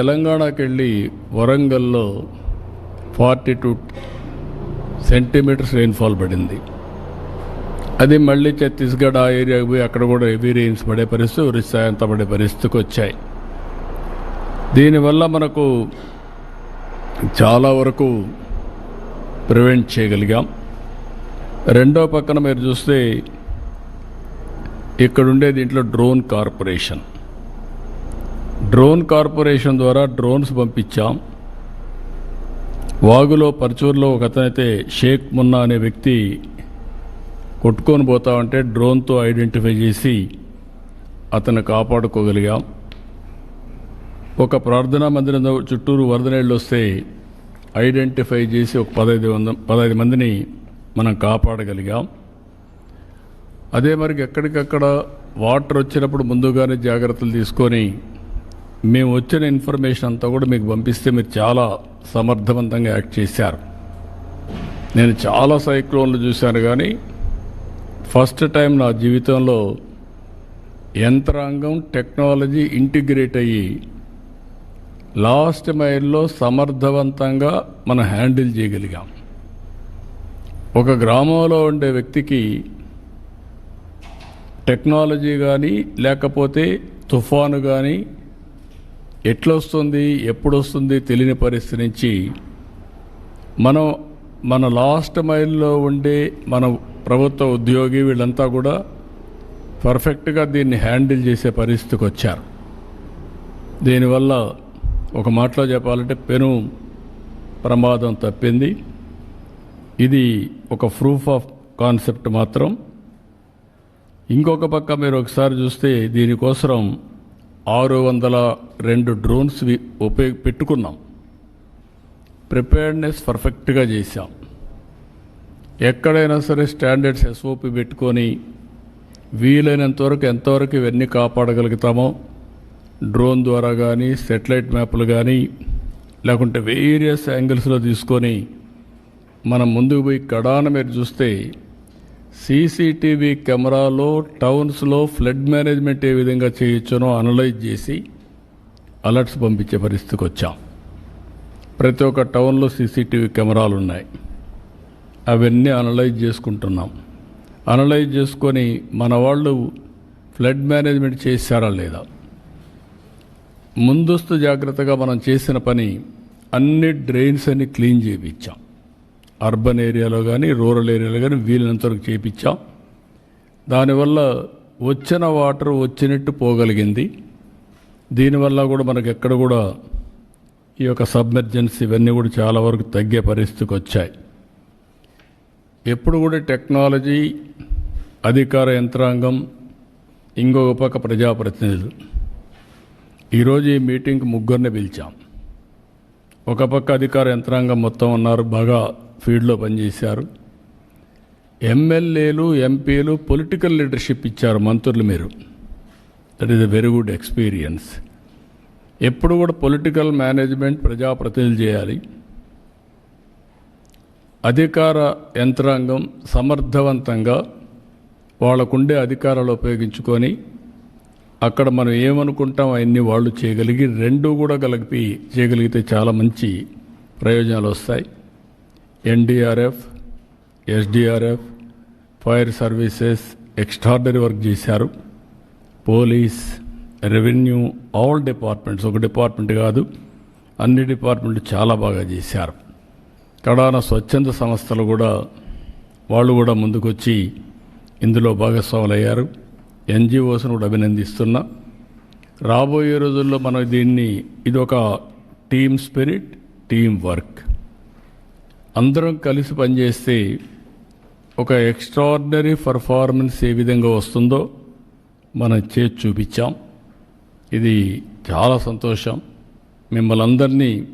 తెలంగాణకి వెళ్ళి వరంగల్లో ఫార్టీ టూ సెంటీమీటర్స్ రెయిన్ఫాల్ పడింది. అది మళ్ళీ ఛత్తీస్గఢ్ ఆ ఏరియాకి పోయి అక్కడ కూడా హెవీ రెయిన్స్ పడే పరిస్థితి ఒరిస్సా అంత పడే పరిస్థితికి వచ్చాయి. దీనివల్ల మనకు చాలా వరకు ప్రివెంట్ చేయగలిగాం. రెండో పక్కన మీరు చూస్తే ఇక్కడ ఉండే దీంట్లో డ్రోన్ కార్పొరేషన్. డ్రోన్ కార్పొరేషన్ ద్వారా డ్రోన్స్ పంపించాం. వాగులో పరచూరులో ఒక అతనైతే షేక్ మున్నా అనే వ్యక్తి కొట్టుకొని పోతా ఉంటే డ్రోన్తో ఐడెంటిఫై చేసి అతను కాపాడుకోగలిగాం. ఒక ప్రార్థనా మందిరం చుట్టూరు వరద నీళ్ళు వస్తే ఐడెంటిఫై చేసి ఒక పదహైదు వంద పదహైదు మందిని మనం కాపాడగలిగాం. అదే మరి ఎక్కడికక్కడ వాటర్ వచ్చినప్పుడు ముందుగానే జాగ్రత్తలు తీసుకొని మేము వచ్చిన ఇన్ఫర్మేషన్ అంతా కూడా మీకు పంపిస్తే మీరు చాలా సమర్థవంతంగా యాక్ట్ చేశారు. నేను చాలా సైక్లోన్లు చూశాను కానీ ఫస్ట్ టైం నా జీవితంలో యంత్రాంగం టెక్నాలజీ ఇంటిగ్రేట్ అయ్యి లాస్ట్ మైల్లో సమర్థవంతంగా మనం హ్యాండిల్ చేయగలిగాం. ఒక గ్రామంలో ఉండే వ్యక్తికి టెక్నాలజీ కానీ లేకపోతే తుఫాను కానీ ఎట్లొస్తుంది ఎప్పుడు వస్తుంది తెలియని పరిస్థితి నుంచి మనం మన లాస్ట్ మైల్లో ఉండే మన ప్రభుత్వ ఉద్యోగి వీళ్ళంతా కూడా పర్ఫెక్ట్గా దీన్ని హ్యాండిల్ చేసే పరిస్థితికి వచ్చారు. దీనివల్ల ఒక మాటలో చెప్పాలంటే పెను ప్రమాదం తప్పింది. ఇది ఒక ప్రూఫ్ ఆఫ్ కాన్సెప్ట్ మాత్రం. ఇంకొక పక్క మీరు ఒకసారి చూస్తే దీనికోసం ఆరు వందల రెండు డ్రోన్స్ వి- ఉపయోగ పెట్టుకున్నాం. ప్రిపేర్డ్నెస్ పర్ఫెక్ట్గా చేశాం. ఎక్కడైనా సరే స్టాండర్డ్స్ ఎస్ఓపి పెట్టుకొని వీలైనంత వరకు ఎంతవరకు ఇవన్నీ కాపాడగలుగుతామో డ్రోన్ ద్వారా కానీ సెటిలైట్ మ్యాప్లు కానీ లేకుంటే వేరియస్ యాంగిల్స్లో తీసుకొని మనం ముందుకు పోయి కడాన మీరు చూస్తే సీసీటీవీ కెమెరాలో టౌన్స్లో ఫ్లడ్ మేనేజ్మెంట్ ఏ విధంగా చేయొచ్చునో అనలైజ్ చేసి అలర్ట్స్ పంపించే పరిస్థితికి వచ్చాం. ప్రతి ఒక్క టౌన్లో సీసీటీవీ కెమెరాలు ఉన్నాయి. అవన్నీ అనలైజ్ చేసుకుంటున్నాం. అనలైజ్ చేసుకొని మన వాళ్ళు ఫ్లడ్ మేనేజ్మెంట్ చేశారా లేదా? ముందస్తు జాగ్రత్తగా మనం చేసిన పని అన్ని డ్రైన్స్ అని క్లీన్ చేయించాం. అర్బన్ ఏరియాలో కానీ రూరల్ ఏరియాలో కానీ వీలైనంత వరకు చేయించాం దానివల్ల వచ్చిన వాటర్ వచ్చినట్టు పోగలిగింది. దీనివల్ల కూడా మనకు ఎక్కడ కూడా ఈ యొక్క సబ్మెర్జెన్స్ ఇవన్నీ కూడా చాలా వరకు తగ్గే పరిస్థితికి వచ్చాయి. ఎప్పుడు కూడా టెక్నాలజీ అధికార యంత్రాంగం ఇంకొక పక్క ప్రజాప్రతినిధులు. ఈరోజు ఈ మీటింగ్కి ముగ్గురిని పిలిచాం. ఒక పక్క అధికార యంత్రాంగం మొత్తం ఉన్నారు బాగా ఫీల్డ్లో పనిచేశారు. ఎమ్మెల్యేలు ఎంపీలు పొలిటికల్ లీడర్షిప్ ఇచ్చారు మంత్రులు మీరు. That is a very good experience ఎప్పుడు కూడా పొలిటికల్ మేనేజ్మెంట్ ప్రజాప్రతినిధులు చేయాలి. అధికార యంత్రాంగం సమర్థవంతంగా వాళ్ళకుండే అధికారాలు ఉపయోగించుకొని అక్కడ మనం ఏమనుకుంటాం అవన్నీ వాళ్ళు చేయగలిగి రెండు కూడా కలిపి చేయగలిగితే చాలా మంచి ప్రయోజనాలు వస్తాయి. NDRF SDRF fire services extraordinary work చేశారు. పోలీస్ రెవెన్యూ ఆల్ డిపార్ట్మెంట్స్ ఒక డిపార్ట్మెంట్ కాదు అన్ని డిపార్ట్మెంట్లు చాలా బాగా చేశారు. కడాన స్వచ్ఛంద సంస్థలు కూడా వాళ్ళు కూడా ముందుకొచ్చి ఇందులో భాగస్వాములయ్యారు. ఎన్జిఓస్ను కూడా అభినందిస్తున్నా. రాబోయే రోజుల్లో మనం దీన్ని ఇది ఒక టీమ్ స్పిరిట్ టీమ్ వర్క్. అందరం కలిసి పనిచేస్తే ఒక ఎక్స్ట్రాడినరీ పర్ఫార్మెన్స్ ఏ విధంగా వస్తుందో మనం చేసి చూపించాం. ఇది చాలా సంతోషం. మిమ్మల్ని అందరినీ